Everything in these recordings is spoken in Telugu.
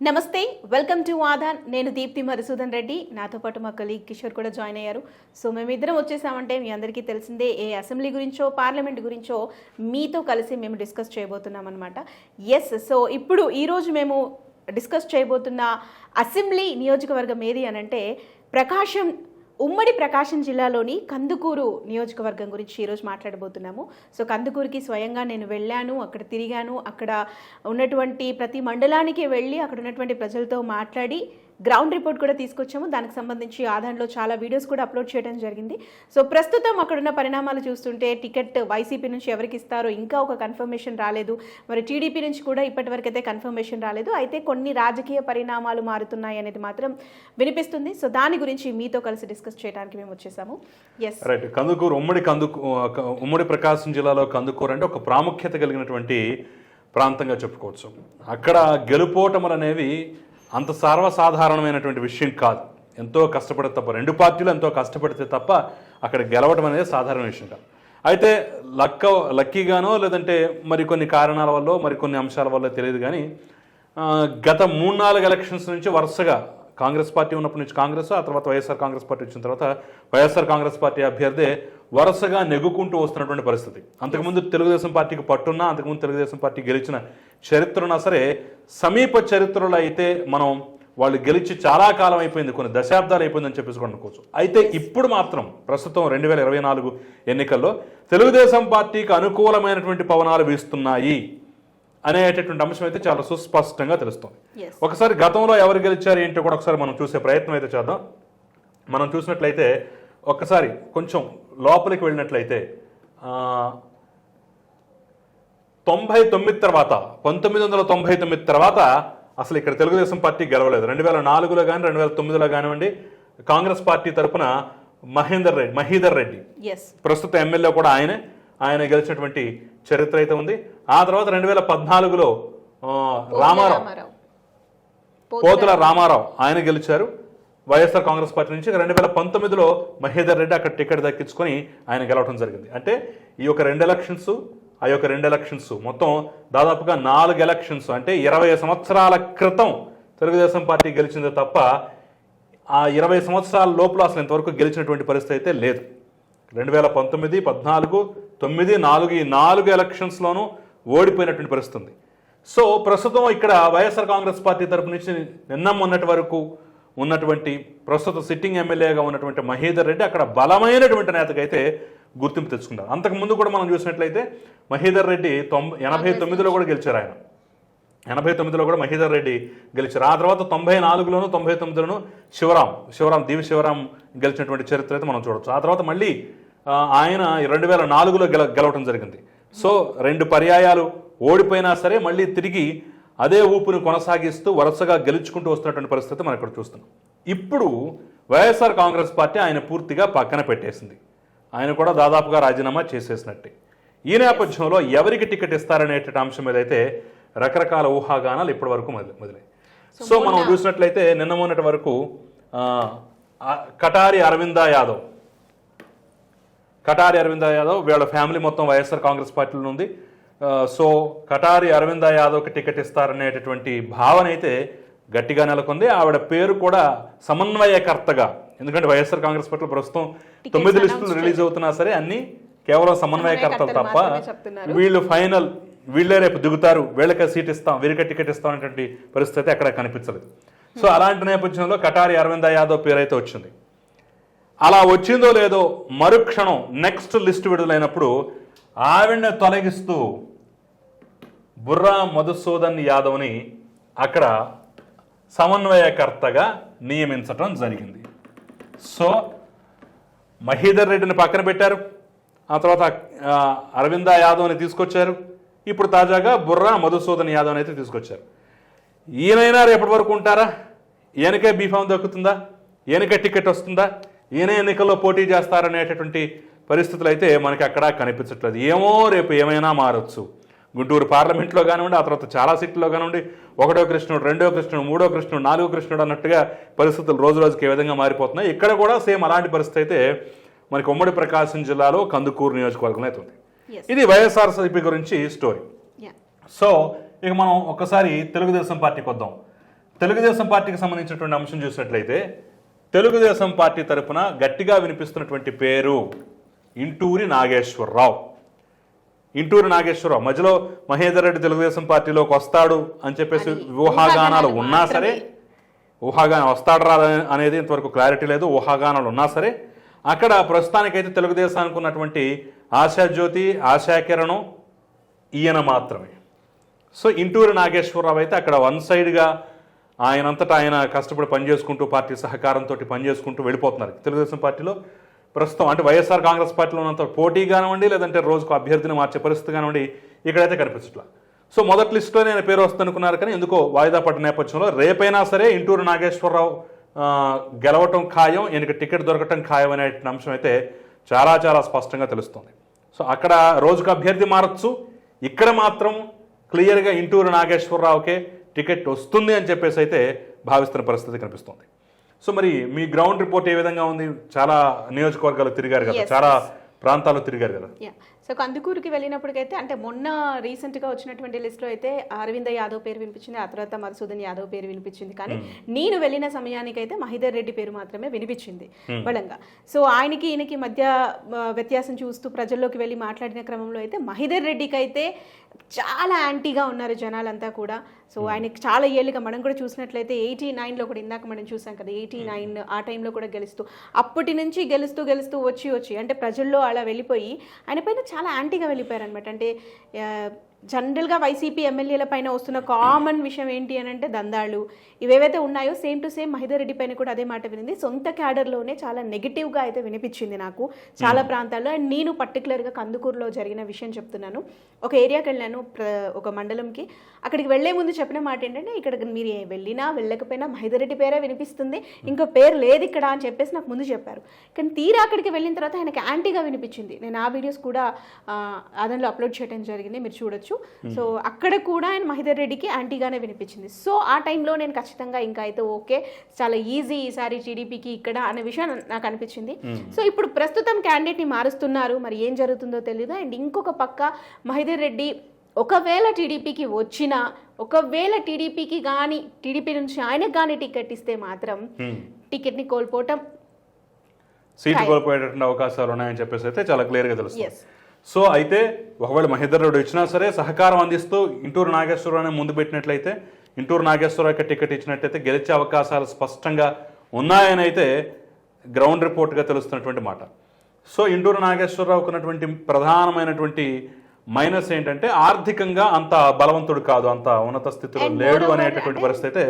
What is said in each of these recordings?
నమస్తే వెల్కమ్ టు ఆధాన్ నేను దీప్తి మధుసూదన్ రెడ్డి. నాతో పాటు మా కలీగ్ కిషోర్ కూడా జాయిన్ అయ్యారు. సో మేమిద్దరం వచ్చేసామంటే మీ అందరికీ తెలిసిందే ఏ అసెంబ్లీ గురించో పార్లమెంట్ గురించో మీతో కలిసి మేము డిస్కస్ చేయబోతున్నాం అనమాట ఎస్ సో ఇప్పుడు ఈరోజు మేము డిస్కస్ చేయబోతున్న అసెంబ్లీ నియోజకవర్గం ఏది అనంటే ప్రకాశం ఉమ్మడి ప్రకాశం జిల్లాలోని కందుకూరు నియోజకవర్గం గురించి ఈరోజు మాట్లాడబోతున్నాము. సో కందుకూరుకి స్వయంగా నేను వెళ్ళాను అక్కడ తిరిగాను అక్కడ ఉన్నటువంటి ప్రతి మండలానికి వెళ్ళి అక్కడ ఉన్నటువంటి ప్రజలతో మాట్లాడి గ్రౌండ్ రిపోర్ట్ కూడా తీసుకొచ్చాము. దానికి సంబంధించి ఆధార్లో చాలా వీడియోస్ కూడా అప్లోడ్ చేయడం జరిగింది. సో ప్రస్తుతం అక్కడున్న పరిణామాలు చూస్తుంటే టికెట్ వైసీపీ నుంచి ఎవరికి ఇస్తారో ఇంకా ఒక కన్ఫర్మేషన్ రాలేదు. మరి టీడీపీ నుంచి కూడా ఇప్పటివరకైతే కన్ఫర్మేషన్ రాలేదు. అయితే కొన్ని రాజకీయ పరిణామాలు మారుతున్నాయి అనేది మాత్రం వినిపిస్తుంది. సో దాని గురించి మీతో కలిసి డిస్కస్ చేయడానికి మేము వచ్చేసాము. ఎస్ రైట్ కందుకూరు ఉమ్మడి కందుకు ఉమ్మడి ప్రకాశం జిల్లాలో కందుకూరు అంటే ఒక ప్రాముఖ్యత కలిగినటువంటి ప్రాంతంగా చెప్పుకోవచ్చు. అక్కడ గెలుపోటములు అనేవి అంత సర్వసాధారణమైనటువంటి విషయం కాదు. ఎంతో కష్టపడితే తప్ప రెండు పార్టీలు ఎంతో కష్టపడితే తప్ప అక్కడ గెలవడం అనేది సాధారణ విషయం కాదు. అయితే లక్క లక్కీగానో లేదంటే మరికొన్ని కారణాల వల్ల మరికొన్ని అంశాల వల్ల తెలియదు కానీ గత మూడు నాలుగు ఎలక్షన్స్ నుంచి వరుసగా కాంగ్రెస్ పార్టీ ఉన్నప్పటి నుంచి కాంగ్రెస్ ఆ తర్వాత వైఎస్ఆర్ కాంగ్రెస్ పార్టీ వచ్చిన తర్వాత వైఎస్ఆర్ కాంగ్రెస్ పార్టీ అభ్యర్థి వరుసగా నెగ్గుకుంటూ వస్తున్నటువంటి పరిస్థితి. అంతకుముందు తెలుగుదేశం పార్టీకి పట్టున్నా అంతకుముందు తెలుగుదేశం పార్టీ గెలిచిన చరిత్ర ఉన్నా సరే సమీప చరిత్రలో అయితే మనం వాళ్ళు గెలిచి చాలా కాలం అయిపోయింది కొన్ని దశాబ్దాలు అయిపోయిందని చెప్పేసి కూడా అనుకోవచ్చు. అయితే ఇప్పుడు మాత్రం ప్రస్తుతం రెండు వేల ఇరవై నాలుగు ఎన్నికల్లో తెలుగుదేశం పార్టీకి అనుకూలమైనటువంటి పవనాలు వీస్తున్నాయి అనేటటువంటి అంశం అయితే చాలా సుస్పష్టంగా తెలుస్తుంది. ఒకసారి గతంలో ఎవరు గెలిచారు ఏంటో కూడా ఒకసారి మనం చూసే ప్రయత్నం అయితే చేద్దాం. మనం చూసినట్లయితే ఒక్కసారి కొంచెం లోపలికి వెళ్ళినట్లయితే ఆ, తొంభై తొమ్మిది తర్వాత పంతొమ్మిది వందల తొంభై తొమ్మిది తర్వాత అసలు ఇక్కడ తెలుగుదేశం పార్టీ గెలవలేదు. రెండు వేల నాలుగులో కానీ రెండు వేల తొమ్మిదిలో కానివ్వండి కాంగ్రెస్ పార్టీ తరపున మహేందర్ రెడ్డి మహీదర్ రెడ్డి. ప్రస్తుత ఎమ్మెల్యే కూడా ఆయనే. ఆయన గెలిచినటువంటి చరిత్ర అయితే ఉంది. ఆ తర్వాత రెండు వేల పద్నాలుగులో రామారావు. పోతుల రామారావు ఆయన గెలిచారు. వైఎస్ఆర్ కాంగ్రెస్ పార్టీ నుంచి రెండు వేల పంతొమ్మిదిలో మహేదర్ రెడ్డి అక్కడ టికెట్ దక్కించుకొని ఆయన గెలవడం జరిగింది. అంటే ఈ యొక్క రెండు ఎలక్షన్స్ ఆ యొక్క రెండు ఎలక్షన్స్ మొత్తం దాదాపుగా నాలుగు ఎలక్షన్స్ అంటే ఇరవై సంవత్సరాల క్రితం తెలుగుదేశం పార్టీ గెలిచింది తప్ప ఆ ఇరవై సంవత్సరాల లోపల అసలు ఇంతవరకు గెలిచినటువంటి పరిస్థితి అయితే లేదు. రెండు వేల పంతొమ్మిది పద్నాలుగు తొమ్మిది నాలుగు ఈ నాలుగు ఎలక్షన్స్లోనూ ఓడిపోయినటువంటి పరిస్థితి ఉంది. సో ప్రస్తుతం ఇక్కడ వైఎస్ఆర్ కాంగ్రెస్ పార్టీ తరపు నుంచి నిన్న మొన్నటి వరకు ఉన్నటువంటి ప్రస్తుత సిట్టింగ్ ఎమ్మెల్యేగా ఉన్నటువంటి మహేదర్ రెడ్డి అక్కడ బలమైనటువంటి నేతకైతే గుర్తింపు తెచ్చుకున్నారు. అంతకుముందు కూడా మనం చూసినట్లయితే మహేదర్ రెడ్డి తొంభై ఎనభై తొమ్మిదిలో కూడా గెలిచారు ఆయన. ఎనభై తొమ్మిదిలో కూడా మహేందర్ రెడ్డి గెలిచారు. ఆ తర్వాత తొంభై నాలుగులోను తొంభై తొమ్మిదిలోను శివరాం శివరాం దీవి శివరాం గెలిచినటువంటి చరిత్ర అయితే మనం చూడొచ్చు. ఆ తర్వాత మళ్ళీ ఆయన రెండు వేల నాలుగులో గెల గెలవటం జరిగింది. సో రెండు పర్యాయాలు ఓడిపోయినా సరే మళ్ళీ తిరిగి అదే ఊపుని కొనసాగిస్తూ వరుసగా గెలుచుకుంటూ వస్తున్నటువంటి పరిస్థితి మనం ఇక్కడ చూస్తున్నాం. ఇప్పుడు వైఎస్ఆర్ కాంగ్రెస్ పార్టీ ఆయన పూర్తిగా పక్కన పెట్టేసింది. ఆయన కూడా దాదాపుగా రాజీనామా చేసేసినట్టే. ఈ నేపథ్యంలో ఎవరికి టికెట్ ఇస్తారనేట అంశం మీద అయితే రకరకాల ఊహాగానాలు ఇప్పటి వరకు మొదలు సో మనం చూసినట్లయితే నిన్న మొన్నటి వరకు కటారి అరవిందా యాదవ్. కటారి అరవింద యాదవ్ వీళ్ళ ఫ్యామిలీ మొత్తం వైఎస్ఆర్ కాంగ్రెస్ పార్టీలో ఉంది. సో కటారి అరవింద యాదవ్కి టికెట్ ఇస్తారనేటటువంటి భావన అయితే గట్టిగా నెలకొంది. ఆవిడ పేరు కూడా సమన్వయకర్తగా. ఎందుకంటే వైఎస్ఆర్ కాంగ్రెస్ పార్టీలో ప్రస్తుతం తొమ్మిది లిస్టులు రిలీజ్ అవుతున్నా సరే అన్ని కేవలం సమన్వయకర్తలు తప్ప. వీళ్ళు ఫైనల్ వీళ్ళే రేపు దిగుతారు వీళ్ళకే సీట్ ఇస్తాం వీరికే టికెట్ ఇస్తాం అనేటువంటి పరిస్థితి అక్కడ కనిపించలేదు. సో అలాంటి నేపథ్యంలో కటారి అరవింద యాదవ్ పేరు అయితే వచ్చింది. అలా వచ్చిందో లేదో మరుక్షణం నెక్స్ట్ లిస్ట్ విడుదలైనప్పుడు ఆవిడని తొలగిస్తూ బుర్రా మధుసూదన్ యాదవ్ని అక్కడ సమన్వయకర్తగా నియమించటం జరిగింది. సో మహీధర్ రెడ్డిని పక్కన పెట్టారు. ఆ తర్వాత అరవింద యాదవ్ని తీసుకొచ్చారు. ఇప్పుడు తాజాగా బుర్రా మధుసూదన్ యాదవ్ అయితే తీసుకొచ్చారు. ఈయనైనా రేపటి వరకు ఉంటారా? ఈయనకే బీఫామ్ దక్కుతుందా? ఈయనకే టికెట్ వస్తుందా? ఈయన ఎన్నికల్లో పోటీ చేస్తారనేటటువంటి పరిస్థితులు అయితే మనకి అక్కడ కనిపించట్లేదు. ఏమో రేపు ఏమైనా మారొచ్చు. గుంటూరు పార్లమెంట్లో కానివ్వండి ఆ తర్వాత చాలా సీట్లలో కానివ్వండి ఒకటో కృష్ణుడు రెండో కృష్ణుడు మూడో కృష్ణుడు నాలుగో కృష్ణుడు అన్నట్టుగా పరిస్థితులు రోజు రోజుకి ఏ విధంగా మారిపోతున్నాయి. ఇక్కడ కూడా సేమ్ అలాంటి పరిస్థితి అయితే మనకి ఉమ్మడి ప్రకాశం జిల్లాలో కందుకూరు నియోజకవర్గంలో అయితే ఉంది. ఇది వైఎస్ఆర్సీపీ గురించి స్టోరీ సో ఇక మనం ఒక్కసారి తెలుగుదేశం పార్టీకి వద్దాం. తెలుగుదేశం పార్టీకి సంబంధించినటువంటి అంశం చూసినట్లయితే తెలుగుదేశం పార్టీ తరపున గట్టిగా వినిపిస్తున్నటువంటి పేరు ఇంటూరి నాగేశ్వరరావు. ఇంటూరి నాగేశ్వరరావు. మధ్యలో మహేందర్ రెడ్డి తెలుగుదేశం పార్టీలోకి వస్తాడు అని చెప్పేసి ఊహాగానాలు ఉన్నా సరే ఊహాగానం వస్తాడు రా అనేది ఇంతవరకు క్లారిటీ లేదు ఊహాగానాలు ఉన్నా సరే. అక్కడ ప్రస్తుతానికైతే తెలుగుదేశానికి ఉన్నటువంటి ఆశాజ్యోతి ఆశాకిరణం ఈయన మాత్రమే. సో ఇంటూరి నాగేశ్వరరావు అయితే అక్కడ వన్ సైడ్గా ఆయనంతటా ఆయన కష్టపడి పనిచేసుకుంటూ పార్టీ సహకారంతో పనిచేసుకుంటూ వెళ్ళిపోతున్నారు తెలుగుదేశం పార్టీలో. ప్రస్తుతం అంటే వైఎస్ఆర్ కాంగ్రెస్ పార్టీలో ఉన్నంత పోటీ కానివ్వండి లేదంటే రోజుకు అభ్యర్థిని మార్చే పరిస్థితి కానివ్వండి ఇక్కడైతే కనిపించట్లా. సో మొదటి లిస్టులో నేను పేరు వస్తుందనుకున్నారు కానీ ఎందుకో వాయిదా పడ్డ నేపథ్యంలో రేపైనా సరే ఇంటూరు నాగేశ్వరరావు గెలవటం ఖాయం ఈయనకి టికెట్ దొరకటం ఖాయం అనే అంశం అయితే చాలా చాలా స్పష్టంగా తెలుస్తుంది. సో అక్కడ రోజుకు అభ్యర్థి మారచ్చు. ఇక్కడ మాత్రం క్లియర్గా ఇంటూరు నాగేశ్వరరావుకే టికెట్ వస్తుంది అని చెప్పేసి అయితే భావిస్తున్న పరిస్థితి కనిపిస్తుంది. సో మరి మీ గ్రౌండ్ రిపోర్ట్ ఏ విధంగా ఉంది? చాలా నియోజకవర్గాలు తిరిగారు కదా. చాలా ప్రాంతాలు తిరిగారు కదా. సో కందుకూరుకి వెళ్ళినప్పటికైతే అంటే మొన్న రీసెంట్గా వచ్చినటువంటి లిస్ట్లో అయితే అరవింద యాదవ్ పేరు వినిపించింది ఆ తర్వాత మధుసూదన్ యాదవ్ పేరు వినిపించింది. కానీ నేను వెళ్ళిన సమయానికైతే మహిదర్ రెడ్డి పేరు మాత్రమే వినిపించింది బలంగా. సో ఆయనకి ఈయనకి మధ్య వ్యత్యాసం చూస్తూ ప్రజల్లోకి వెళ్ళి మాట్లాడిన క్రమంలో అయితే మహిదర్ రెడ్డికి అయితే చాలా యాంటీగా ఉన్నారు జనాలంతా కూడా. సో ఆయనకి చాలా ఏళ్ళుగా మనం కూడా చూసినట్లయితే ఎయిటీ నైన్లో కూడా ఇందాక మనం చూసాం కదా ఎయిటీ నైన్ ఆ టైంలో కూడా గెలుస్తూ అప్పటి నుంచి గెలుస్తూ గెలుస్తూ వచ్చి వచ్చి అంటే ప్రజల్లో అలా వెళ్ళిపోయి ఆయన పైన చాలా యాంటీగా వెళ్ళిపోయారు అనమాట అంటే జనరల్గా వైసీపీ ఎమ్మెల్యేల పైన వస్తున్న కామన్ విషయం ఏంటి అని అంటే దందాళ్ళు ఇవేవైతే ఉన్నాయో same to same Mahidhar Reddy పైన కూడా అదే మాట వినింది. సొంత క్యాడర్లోనే చాలా నెగిటివ్గా అయితే వినిపించింది నాకు చాలా ప్రాంతాల్లో. అండ్ నేను పర్టికులర్గా కందుకూరులో జరిగిన విషయం చెప్తున్నాను. ఒక ఏరియాకి వెళ్ళాను ఒక మండలంకి. అక్కడికి వెళ్ళే ముందు చెప్పిన మాట ఏంటంటే ఇక్కడ మీరు వెళ్ళినా వెళ్ళకపోయినా మహిదర్ రెడ్డి పేరే వినిపిస్తుంది. ఇంకో పేరు లేదు ఇక్కడ అని చెప్పేసి నాకు ముందు చెప్పారు. కానీ తీరా అక్కడికి వెళ్ళిన తర్వాత ఆయనకి యాంటీగా వినిపించింది. నేను ఆ వీడియోస్ కూడా అదనలో అప్లోడ్ చేయడం జరిగింది. మీరు చూడొచ్చు. సో అక్కడ కూడా ఆయన మహిదర్ రెడ్డికి యాంటీగానే వినిపించింది. సో ఆ టైంలో నేను ఖచ్చితంగా ఇంకా అయితే ఓకే చాలా ఈజీ ఈసారి టీడీపీకి ఇక్కడ అనే విషయం నాకు అనిపించింది. సో ఇప్పుడు ప్రస్తుతం క్యాండిడేట్ని మారుస్తున్నారు. మరి ఏం జరుగుతుందో తెలియదు అండ్ ఇంకొక పక్క మహిదర్ రెడ్డి ఒకవేళ టీడీపీకి వచ్చినా ఒకవేళ టీడీపీకి కానీ టీడీపీ నుంచి ఆయనకు కానీ టికెట్ ఇస్తే మాత్రం టికెట్ని కోల్పోవటం సీటు కోల్పోయేటటువంటి అవకాశాలు ఉన్నాయని చెప్పేసి అయితే చాలా క్లియర్గా తెలుస్తుంది. సో అయితే ఒకవేళ మహేందర్ రెడ్డి ఇచ్చినా సరే సహకారం అందిస్తూ ఇంటూరు నాగేశ్వరరావు ముందు పెట్టినట్లయితే ఇంటూరు నాగేశ్వరరావు యొక్క టికెట్ ఇచ్చినట్లయితే గెలిచే అవకాశాలు స్పష్టంగా ఉన్నాయని అయితే గ్రౌండ్ రిపోర్ట్గా తెలుస్తున్నటువంటి మాట. సో ఇంటూరు నాగేశ్వరరావుకు ఉన్నటువంటి ప్రధానమైనటువంటి మైనస్ ఏంటంటే ఆర్థికంగా అంత బలవంతుడు కాదు అంత ఉన్నత స్థితిలో లేడు అనేటటువంటి పరిస్థితి అయితే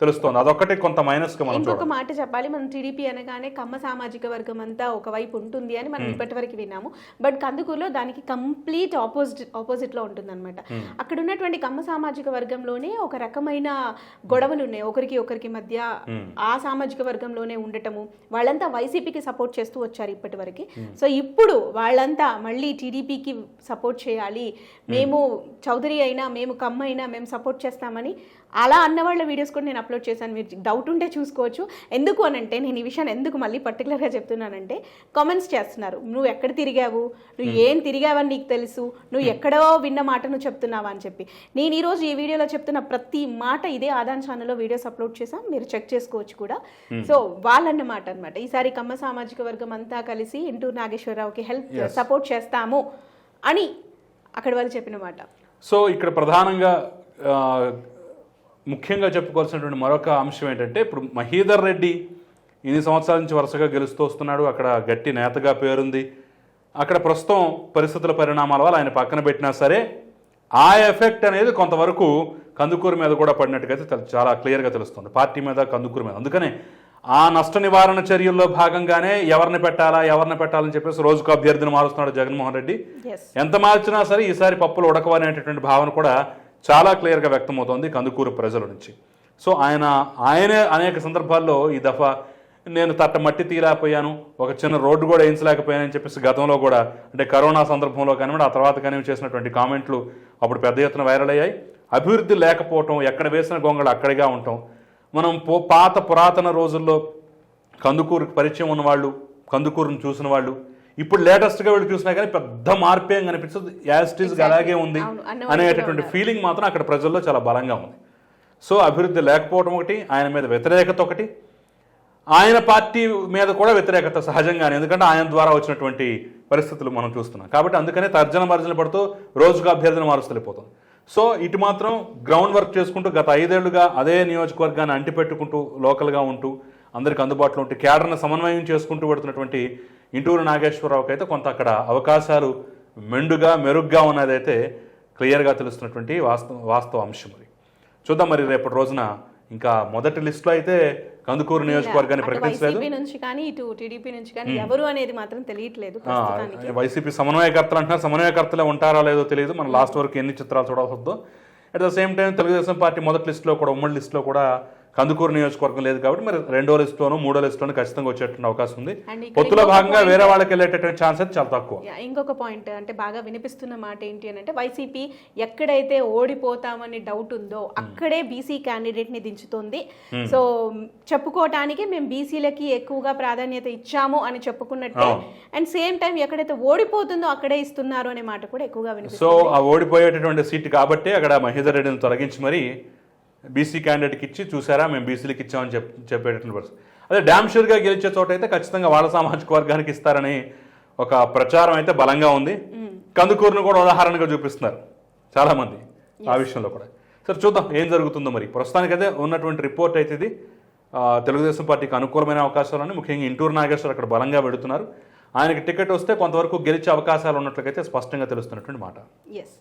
తెలుస్తోంది. అదొక్కటి కొంత మైనస్గా మనం ఇంకొక మాట చెప్పాలి. మనం టీడీపీ అనగానే కమ్మ సామాజిక వర్గం అంతా ఒకవైపు ఉంటుంది అని మనం ఇప్పటి వరకు విన్నాము. బట్ కందుకూరులో దానికి కంప్లీట్ ఆపోజిట్ ఆపోజిట్లో ఉంటుంది అనమాట అక్కడ ఉన్నటువంటి కమ్మ సామాజిక వర్గంలోనే ఒక రకమైన గొడవలు ఉన్నాయి. ఒకరికి ఒకరికి మధ్య ఆ సామాజిక వర్గంలోనే ఉండటము వాళ్ళంతా వైసీపీకి సపోర్ట్ చేస్తూ వచ్చారు ఇప్పటి వరకు సో ఇప్పుడు వాళ్ళంతా మళ్ళీ టీడీపీకి సపోర్ట్ చేయాలి. మేము. చౌదరి అయినా మేము కమ్మ అయినా మేము సపోర్ట్ చేస్తామని అలా అన్న వాళ్ళ వీడియోస్ కూడా నేను అప్లోడ్ చేశాను. మీరు డౌట్ ఉంటే చూసుకోవచ్చు. ఎందుకు అనంటే నేను ఈ విషయాన్ని ఎందుకు మళ్ళీ పర్టికులర్గా చెప్తున్నానంటే కామెంట్స్ చేస్తున్నారు. నువ్వు ఎక్కడ తిరిగావు? నువ్వు ఏం తిరిగావని నీకు తెలుసు? నువ్వు ఎక్కడో విన్న మాట నువ్వు చెప్తున్నావా? అని చెప్పి. నేను ఈరోజు ఈ వీడియోలో చెప్తున్న ప్రతి మాట ఇదే ఆదాన్ ఛానల్లో వీడియోస్ అప్లోడ్ చేసాం మీరు చెక్ చేసుకోవచ్చు కూడా. సో వాళ్ళన్న మాట అనమాట ఈసారి కమ్మ సామాజిక వర్గం అంతా కలిసి ఇంటూరు నాగేశ్వరరావుకి హెల్ప్ సపోర్ట్ చేస్తాము అని అక్కడ వాళ్ళు చెప్పిన మాట. సో ఇక్కడ ప్రధానంగా ముఖ్యంగా చెప్పుకోవాల్సినటువంటి మరొక అంశం ఏంటంటే ఇప్పుడు మహీధర్ రెడ్డి ఇన్ని సంవత్సరాల నుంచి వరుసగా గెలుస్తూ వస్తున్నాడు అక్కడ గట్టి నేతగా పేరుంది. అక్కడ ప్రస్తుతం పరిస్థితుల పరిణామాల వల్ల ఆయన పక్కన పెట్టినా సరే ఆ ఎఫెక్ట్ అనేది కొంతవరకు కందుకూరు మీద కూడా పడినట్టుగా చాలా క్లియర్గా తెలుస్తుంది. పార్టీ మీద కందుకూరు మీద. అందుకనే ఆ నష్ట నివారణ చర్యల్లో భాగంగానే ఎవరిని పెట్టాలా ఎవరిని పెట్టాలని చెప్పేసి రోజుకు అభ్యర్థిని మారుస్తున్నాడు జగన్మోహన్ రెడ్డి. ఎంత మార్చినా సరే ఈసారి పప్పులు ఉడకవు అనేటటువంటి భావన కూడా చాలా క్లియర్గా వ్యక్తమవుతోంది కందుకూరు ప్రజల నుంచి. సో ఆయన ఆయనే అనేక సందర్భాల్లో ఈ దఫా నేను తట్ట మట్టి తీయలేకపోయాను ఒక చిన్న రోడ్డు కూడా వేయించలేకపోయాను అని చెప్పేసి గతంలో కూడా అంటే కరోనా సందర్భంలో కానివ్వండి ఆ తర్వాత కానీ చేసినటువంటి కామెంట్లు అప్పుడు పెద్ద ఎత్తున వైరల్ అయ్యాయి. అభివృద్ధి లేకపోవటం ఎక్కడ వేసిన గొంగళ అక్కడిగా ఉండటం. మనం పో పాత పురాతన రోజుల్లో కందుకూరుకి పరిచయం ఉన్నవాళ్ళు కందుకూరును చూసిన వాళ్ళు ఇప్పుడు లేటెస్ట్గా వీళ్ళు చూసినా కానీ పెద్ద మార్పే ఇట్ ఈస్ అలాగే ఉంది అనేటటువంటి ఫీలింగ్ మాత్రం అక్కడ ప్రజల్లో చాలా బలంగా ఉంది. సో అభివృద్ధి లేకపోవడం ఒకటి ఆయన మీద వ్యతిరేకత ఒకటి. ఆయన పార్టీ మీద కూడా వ్యతిరేకత సహజంగానే ఎందుకంటే ఆయన ద్వారా వచ్చినటువంటి పరిస్థితులు మనం చూస్తున్నాం. కాబట్టి అందుకనే తర్జన మర్జన పడుతూ రోజుగా అభ్యర్థిని మారుస్తూ సో ఇటు మాత్రం గ్రౌండ్ వర్క్ చేసుకుంటూ గత ఐదేళ్ళుగా అదే నియోజకవర్గాన్ని అంటిపెట్టుకుంటూ లోకల్గా ఉంటూ అందరికి అందుబాటులో ఉంటూ కేడర్ను సమన్వయం చేసుకుంటూ పెడుతున్నటువంటి ఇంటూరు నాగేశ్వరరావుకి అయితే కొంత అక్కడ అవకాశాలు మెండుగా మెరుగ్గా ఉన్నదైతే క్లియర్గా తెలుస్తున్నటువంటి వాస్తవ వాస్తవ అంశం మరి చూద్దాం మరి రేపటి రోజున ఇంకా మొదటి లిస్టులో అయితే కందుకూరు నియోజకవర్గాన్ని ప్రకటించలేదు. నుంచి కానీ ఇటు టీడీపీ నుంచి కానీ ఎవరు అనేది మాత్రం తెలియట్లేదు వైసీపీ సమన్వయకర్తలు అంటున్నారు. సమన్వయకర్తలే ఉంటారా లేదో తెలియదు. మన లాస్ట్ వరకు ఎన్ని చిత్రాలు చూడాల్సి at the same time Telugu Desam party మొదటి లిస్టులో కూడా ఉమ్మడి లిస్టులో కూడా కందుకూరు నియోజకవర్గం లేదు కాబట్టి మరి రెండో లిస్టులోనూ మూడో లిస్టులోనూ ఖచ్చితంగా వచ్చేటువంటి అవకాశం ఉంది. పొత్తులో భాగంగా వేరే వాళ్ళకి వెళ్ళేటటువంటి ఛాన్స్ అయితే చాలా తక్కువ. ఇంకొక పాయింట్ అంటే బాగా వినిపిస్తున్న మాట ఏంటి అని అంటే వైసీపీ ఎక్కడైతే ఓడిపోతామని డౌట్ ఉందో అక్కడే బీసీ క్యాండిడేట్ని దించుతోంది. సో చెప్పుకోవటానికి మేము బీసీలకి ఎక్కువగా ప్రాధాన్యత ఇచ్చాము అని చెప్పుకున్నట్టే. అండ్ సేమ్ టైం ఎక్కడైతే ఓడిపోతుందో అక్కడే ఇస్తున్నారు అనే మాట కూడా ఎక్కువగా సో వినిపిస్తుంది. ఆ ఓడిపోయేటటువంటి సీటు కాబట్టి అక్కడ మహేందర్ రెడ్డిని తొలగించి మరి బీసీ క్యాండిడేట్కి ఇచ్చి చూసారా? మేము బీసీలకు ఇచ్చామని చెప్ చెప్పేటటువంటి పరిస్థితి. అదే డ్యామ్ షూర్గా గెలిచే చోట అయితే ఖచ్చితంగా వాళ్ళ సామాజిక వర్గానికి ఇస్తారని ఒక ప్రచారం అయితే బలంగా ఉంది. కందుకూరును కూడా ఉదాహరణగా చూపిస్తున్నారు చాలామంది ఆ విషయంలో కూడా. సరే చూద్దాం ఏం జరుగుతుందో మరి. ప్రస్తుతానికైతే ఉన్నటువంటి రిపోర్ట్ అయితే ఇది. తెలుగుదేశం పార్టీకి అనుకూలమైన అవకాశాలని ముఖ్యంగా ఇంటూరు నాగేశ్వర్ అక్కడ బలంగా పెడుతున్నారు. ఆయనకి టికెట్ వస్తే కొంతవరకు గెలిచే అవకాశాలు ఉన్నట్లయితే స్పష్టంగా తెలుస్తున్నటువంటి మాట. ఎస్